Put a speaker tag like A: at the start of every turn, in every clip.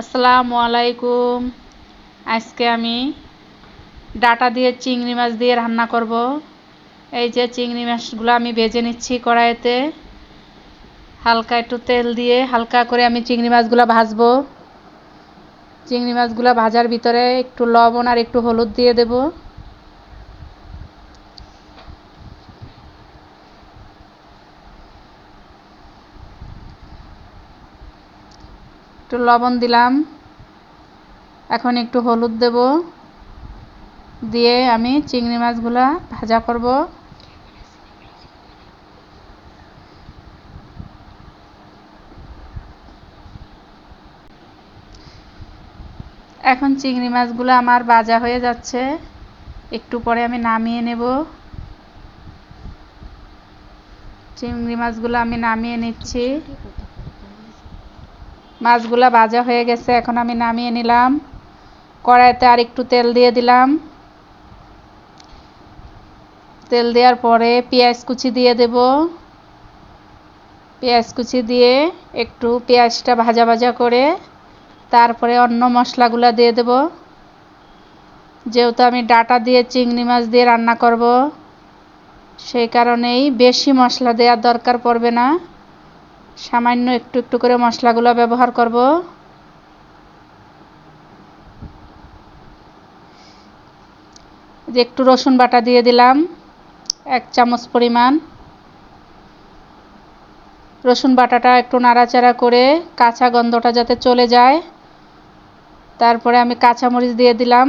A: আসসালামু আলাইকুম। আজকে আমি ডাটা দিয়ে চিংড়ি মাছ দিয়ে রান্না করব। এই যে চিংড়ি মাছগুলো আমি ভেজে নিচ্ছি কড়াইতে। হালকা একটু তেল দিয়ে হালকা করে আমি চিংড়ি মাছগুলো ভাজব। চিংড়ি মাছগুলো ভাজার ভিতরে একটু লবণ আর একটু হলুদ দিয়ে দেবো। একটু লবণ দিলাম। এখন একটু হলুদ দেব। দিয়ে আমি চিংড়ি মাছগুলা ভাজা করব। এখন চিংড়ি মাছগুলো আমার ভাজা হয়ে যাচ্ছে। একটু পরে আমি নামিয়ে নেব। চিংড়ি মাছগুলো আমি নামিয়ে নিচ্ছি। মাছগুলা ভাজা হয়ে গেছে, এখন আমি নামিয়ে নিলাম। কড়াইতে আর একটু তেল দিয়ে দিলাম। তেল দেওয়ার পরে পেঁয়াজ কুচি দিয়ে দেব। পেঁয়াজ কুচি দিয়ে একটু পেঁয়াজটা ভাজা ভাজা করে তারপরে অন্য মশলাগুলো দিয়ে দেব। যেহেতু আমি ডাটা দিয়ে চিংড়ি মাছ দিয়ে রান্না করব, সেই কারণেই বেশি মশলা দেওয়ার দরকার পড়বে না। সামান্য একটু একটু করে মশলাগুলো ব্যবহার করব। একটু রসুন বাটা দিয়ে দিলাম, এক চামচ পরিমাণ। রসুন বাটাটা একটু নাড়াচাড়া করে কাঁচা গন্ধটা যাতে চলে যায়। তারপরে আমি কাঁচামরিচ দিয়ে দিলাম।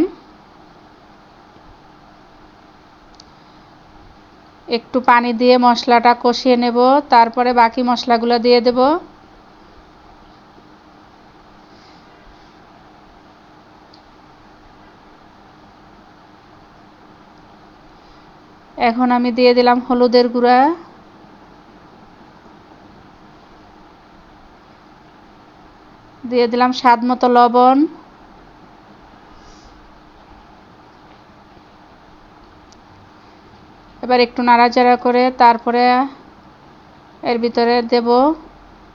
A: একটু পানি দিয়ে মশলাটা কষিয়ে নেব, তারপরে বাকি মশলাগুলো দিয়ে দেব। এখন আমি দিয়ে দিলাম হলুদের গুঁড়া। দিয়ে দিলাম স্বাদ মতো লবণ। এবার একটু নাড়াচাড়া করে তারপরে এর ভিতরে দেব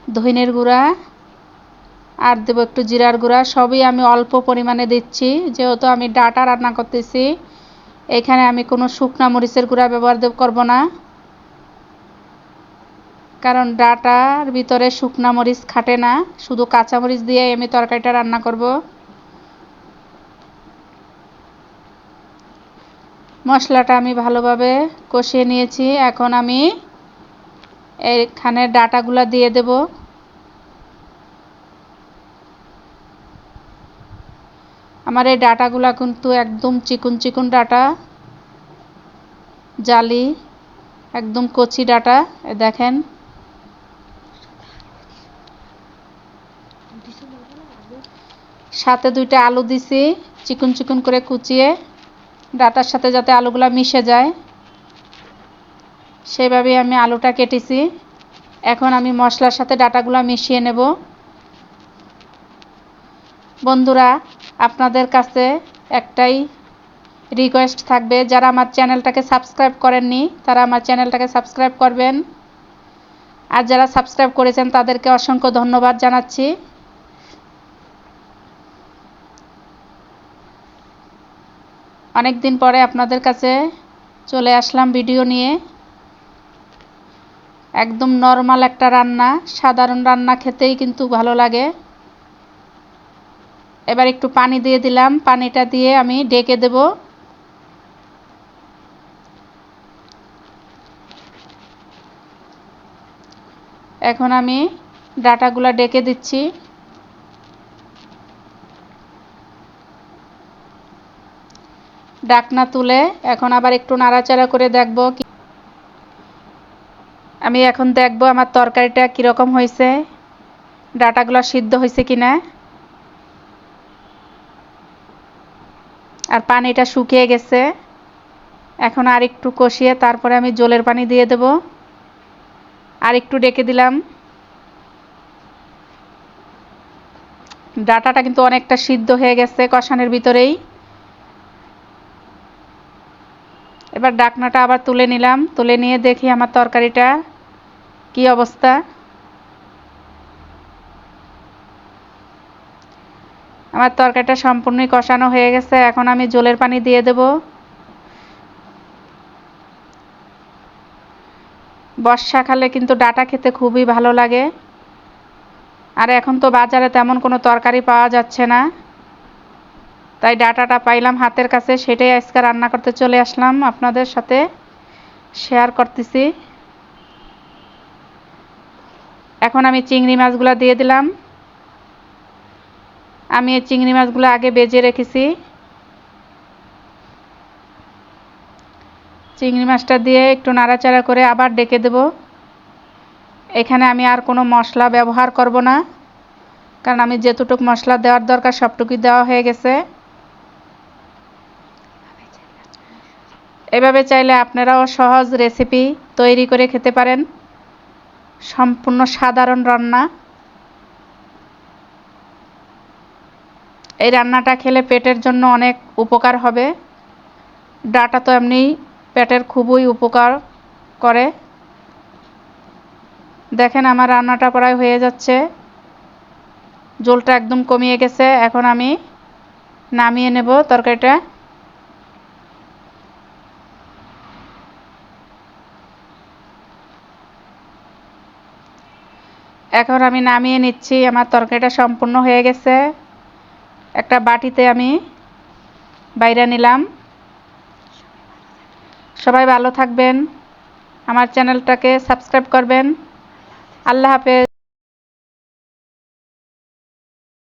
A: ধইনের গুঁড়া আর দেব একটু জিরার গুঁড়া। সবই আমি অল্প পরিমাণে দিচ্ছি, যেহেতু আমি ডাটা রান্না করতেছি, এখানে আমি কোনো শুকনা মরিচের গুঁড়া ব্যবহার করব না। কারণ ডাটার ভিতরে শুকনা মরিচ খাটে না, শুধু কাঁচা মরিচ দিয়ে আমি তরকারিটা রান্না করব। মশলাটা আমি ভালোভাবে কষিয়ে নিয়েছি। এখন আমি এখানে ডাটাগুলা দিয়ে দেব। আমার এই ডাটাগুলা কিন্তু একদম চিকুন চিকুন ডাটা, জালি, একদম কচি ডাটা। দেখেন। সাথে দুইটা আলু দিছি, চিকুন চিকুন করে কুচিয়ে। ডাটার সাথে যাতে আলুগুলা মিশে যায়। সেভাবেই আমি আলুটা কেটেছি। এখন আমি মশলার সাথে ডাটাগুলো মিশিয়ে নেব। বন্ধুরা, আপনাদের কাছে একটাই রিকোয়েস্ট থাকবে, যারা আমার চ্যানেলটাকে সাবস্ক্রাইব করেননি, তারা আমার চ্যানেলটাকে সাবস্ক্রাইব করবেন। আর যারা সাবস্ক্রাইব করেছেন, তাদেরকে অসংখ্য ধন্যবাদ জানাচ্ছি। অনেক দিন পরে আপনাদের কাছে চলে আসলাম ভিডিও নিয়ে। একদম নর্মাল একটা রান্না, সাধারণ রান্না খেতেই কিন্তু ভালো লাগে। এবার একটু পানি দিয়ে দিলাম, পানিটা দিয়ে আমি ডেকে দেব। এখন আমি ডাটাগুলা ডেকে দিচ্ছি। ডাকনা তুলে এখন আবার একটু নাড়াচাড়া করে দেখব আমি এখন দেখব আমার তরকারিটা কীরকম হয়েছে, ডাটাগুলো সিদ্ধ হয়েছে কি না আর পানিটা শুকিয়ে গেছে। এখন আর একটু কষিয়ে তারপরে আমি জলের পানি দিয়ে দেব। আর একটু ডেকে দিলাম। ডাটাটা কিন্তু অনেকটা সিদ্ধ হয়ে গেছে কষানের ভিতরেই। এবার ডাকনাটা আবার তুলে নিলাম। তুলে নিয়ে দেখি আমার তরকারিটা কি অবস্থা। আমার তরকারিটা সম্পূর্ণই কষানো হয়ে গেছে। এখন আমি জলের পানি দিয়ে দেব। বর্ষাকালে কিন্তু ডাটা খেতে খুবই ভালো লাগে। আর এখন তো বাজারে তেমন কোনো তরকারি পাওয়া যাচ্ছে না। তাই ডাটাটা পাইলাম হাতের কাছে, সেটাই আজকে রান্না করতে চলে আসলাম আপনাদের সাথে শেয়ার করতেছি। এখন আমি চিংড়ি মাছগুলো দিয়ে দিলাম। আমি এই চিংড়ি মাছগুলো আগে বেজে রেখেছি। চিংড়ি মাছটা দিয়ে একটু নাড়াচাড়া করে আবার ডেকে দেব। এখানে আমি আর কোনো মশলা ব্যবহার করব না, কারণ আমি যেতটুক মশলা দেওয়ার দরকার সবটুকুই দেওয়া হয়ে গেছে। এভাবে চাইলে আপনারাও সহজ রেসিপি তৈরি করে খেতে পারেন। সম্পূর্ণ সাধারণ রান্না। এই রান্নাটা খেলে পেটের জন্য অনেক উপকার হবে। ডাটা তো এমনি পেটের খুবই উপকার করে। দেখেন আমার রান্নাটা প্রায় হয়ে যাচ্ছে। জলটা একদম কমিয়ে গেছে। এখন আমি নামিয়ে নেব তরকারিটা। এখন আমি নামিয়ে নিচ্ছি, আমার তরকারিটা সম্পূর্ণ হয়ে গেছে। একটা বাটিতে আমি বাইরে নিলাম। সবাই ভালো থাকবেন। আমার চ্যানেলটাকে সাবস্ক্রাইব করবেন। আল্লাহ হাফেজ।